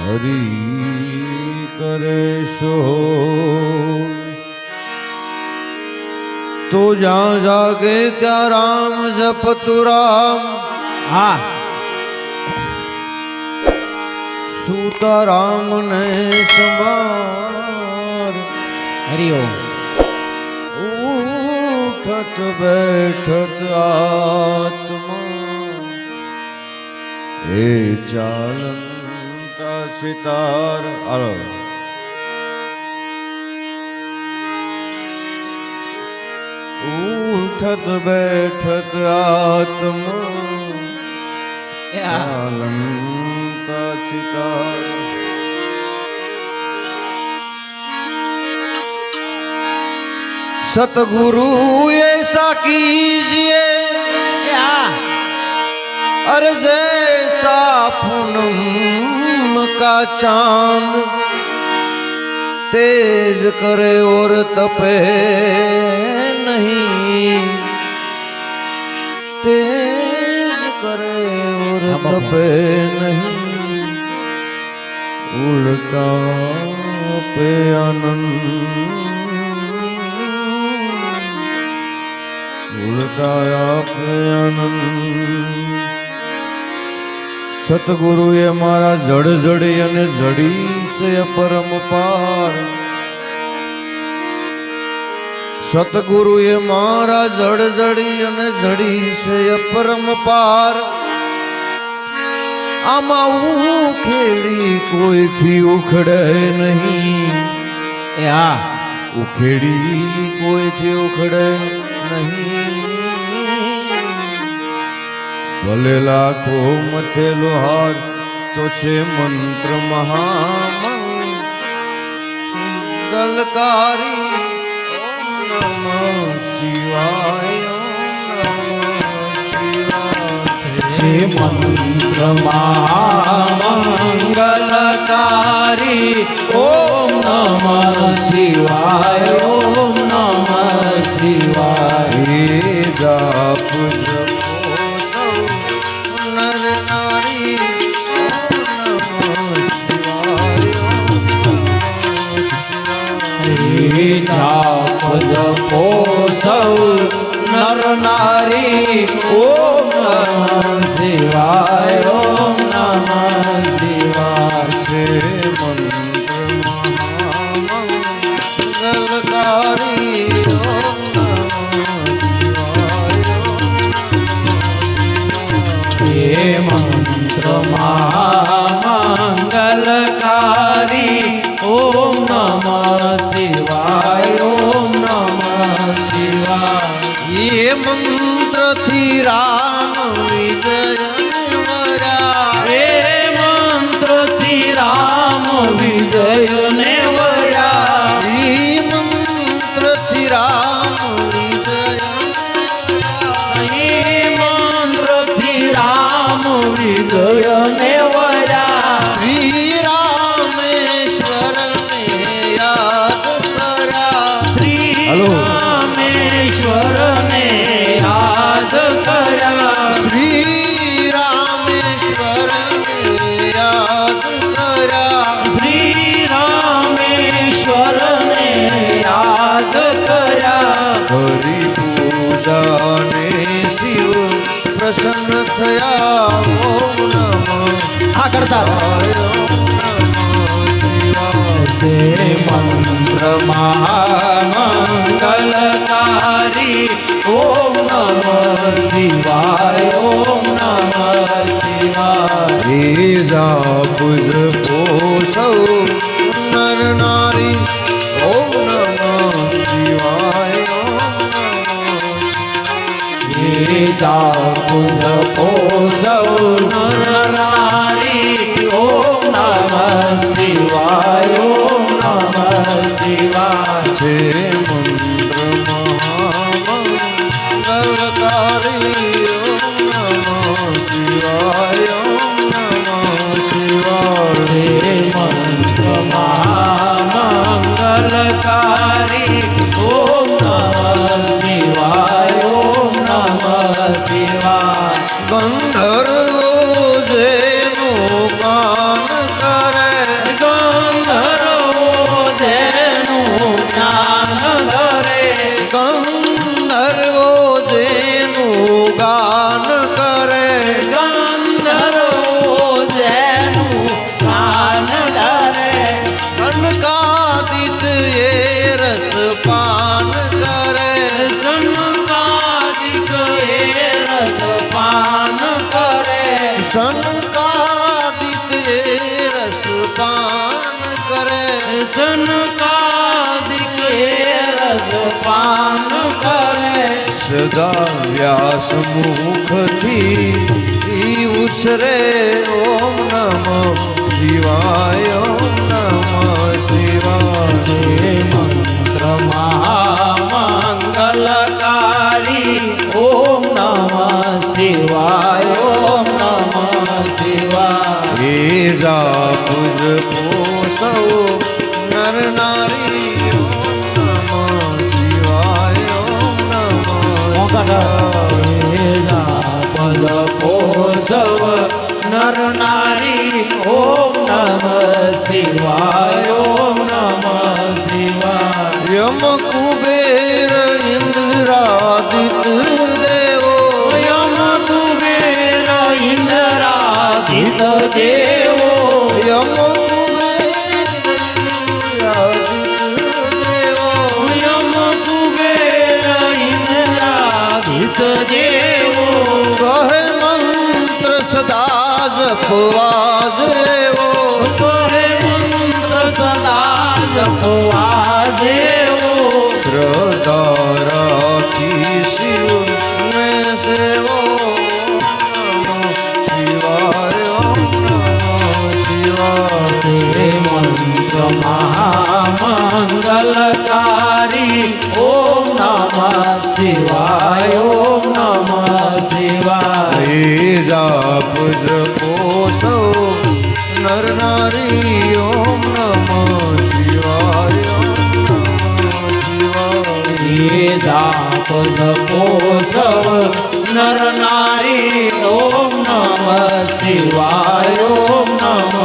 હરી કરે સો તો જ્યાં જાગે ત્યાં રામ જપતુ રામ. હા. સુતા રામ ને સમાર હરિઓમ ઉઠત બેઠત આત્મા. એ ચાલંતા પિતાર આલો ઉઠત બેઠત આત્મ આલમ પાછિતાર સતગુરુ એ સાકીજીએ અરજે સાફુનું का चांद तेज करे और तपे नहीं तेज करे और तपे नहीं उल्टा पे आनंद उल्टा पे आनंद સતગુરુએ મારા જડ જડી અને જડી છે પરમ પાર. સતગુરુએ મારા જડ જડી અને જડી છે પરમ પાર. આમાં હું ખેડી કોઈથી ઉખડે નહીં. એ હા. ઉખેડી કોઈથી ઉખડે નહીં. ભલે લાખો મથેલો હાર તો છે મંત્ર મહામંગલકારી શિવાય, નમઃ મંત્ર મહામંગલકારી ઓમ નમઃ શિવાય શિવાય મંત્રથી રામ વિજય વરા હે મંત્રથી રામ વિજય કર્યા હરી પૂજા ને શિવ પ્રસન્ન થયા ઓમ નમઃ આ કરતા રહો. શિવાય, ઓમ નમઃ શિવાય. જે મંત્ર મંગલકારી ઓમ નમ શિવાય ઓમ નમ શિવાય જાપ જપો જપો ઓમ નમઃ સદા વ્યાસ મુખથી ઉછરે ઓમ નમ. શિવાય ઓમ નમ. શિવાય મંત્ર મહામંગલકારી ઓમ નમ. શિવાય ઓમ નમ. શિવાય એ જા પૂજ પોસવ નર નારી યમ કુબેર ઇન્દ્રાદિત દેવો યમ કુબેર ઇન્દ્રાદિત દેવો યમ દેવો કહે મંત્ર સદા જપવા જેવો કરે મંત્ર સદા જપવા પોષવ નર નારી ઓમ નમ શિવાય ઓમ નમ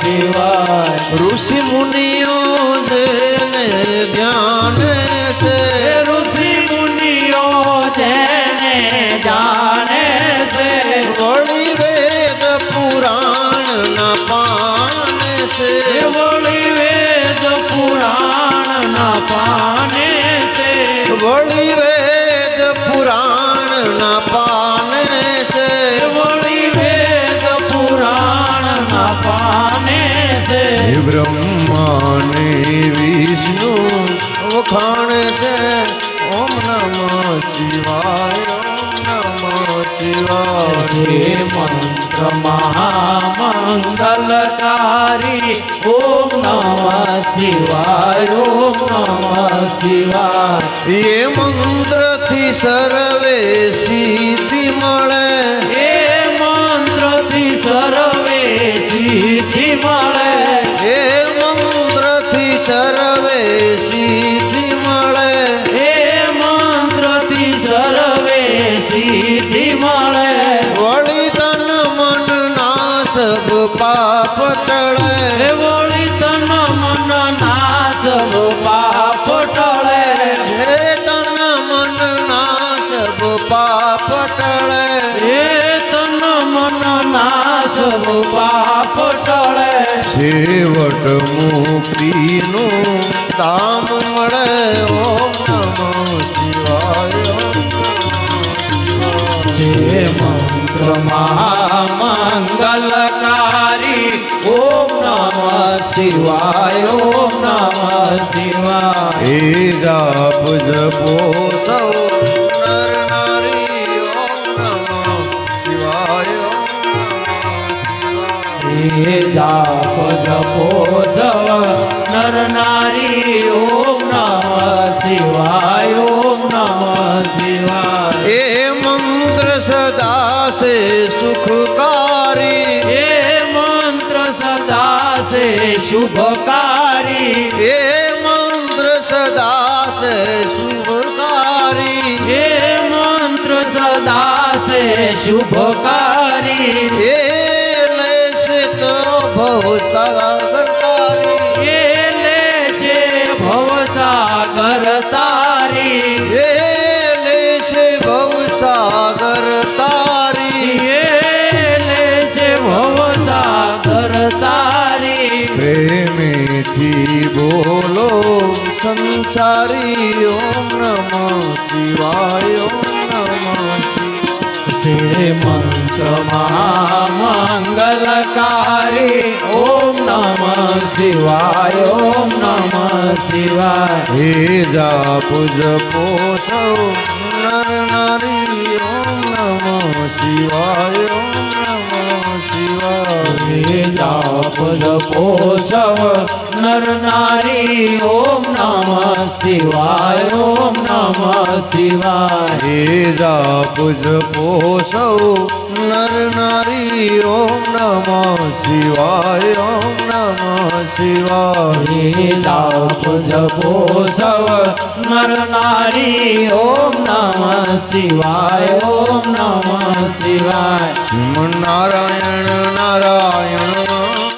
શિવાય ઋષિ મુનિઓ દેને ધ્યાન છે ઋષિ મુનિઓ દેને જાણે છે વળી વેદ પુરાણ ના પાન છે વળી વેદ પુરાણ ના પાને છે વળી વેદ ના પાન છે. વળી વેદ પુરાણ ના પાને છે. બ્રહ્મા ને વિષ્ણુ વખાણ છે. ઓમ નમઃ શિવાય ઓમ નમઃ શિવાય. મંત્ર મહામંગલકારી ઓમ નમઃ શિવાય ઓમ નમઃ શિવાય એ મંત્રથી સર્વે સિદ્ધિ મળે એ મંત્રથી સર્વે સિદ્ધિ મળે ટળે વળી તન મન નાશ પાપ ટળે હે તન મન નાશ પાપ ટળે હે તન મન નાશ પાપ ટળે છેવટ મુક્તિનું ધામ મળે ઓમ નમઃ શિવાય જે મંત્ર મહામંગલકારી ઓમ નમઃ શિવાય ઓમ નમઃ શિવાય એ જાપ જપો સૌ નર નારી ઓમ નમઃ શિવાય. એ જાપ જપો સવ નર નારી ઓમ નમઃ શિવાય ઓમ નમઃ શિવાય એ મંત્ર સદા સે સુખકારી. શુભકારી. હે મંત્ર સદા સે શુભકારી. હે મંત્ર સદા સે શુભકારી. હે લેશે તો ભવતારી સંસારી ઓમ નમઃ શિવાય ઓમ નમઃ તે મંત્ર મંગલકારી ઓમ નમઃ શિવાય ઓમ નમઃ શિવાય. હે જાપ જપો સૌ નર નારી ઓમ નમઃ શિવાય ઓમ હે જાપ જપો સવ નર નારી ઓમ નમ શિવાય ઓમ નમ શિવાય. હે જાપ જપો સૌ નર નારી ઓમ નમ શિવાય ઓમ નમ શિવાય. હે જાપ જપો સવ નર નારી ઓમ નમ શિવાય ઓમ નમ શિવાય. નારાયણ নারায়ণ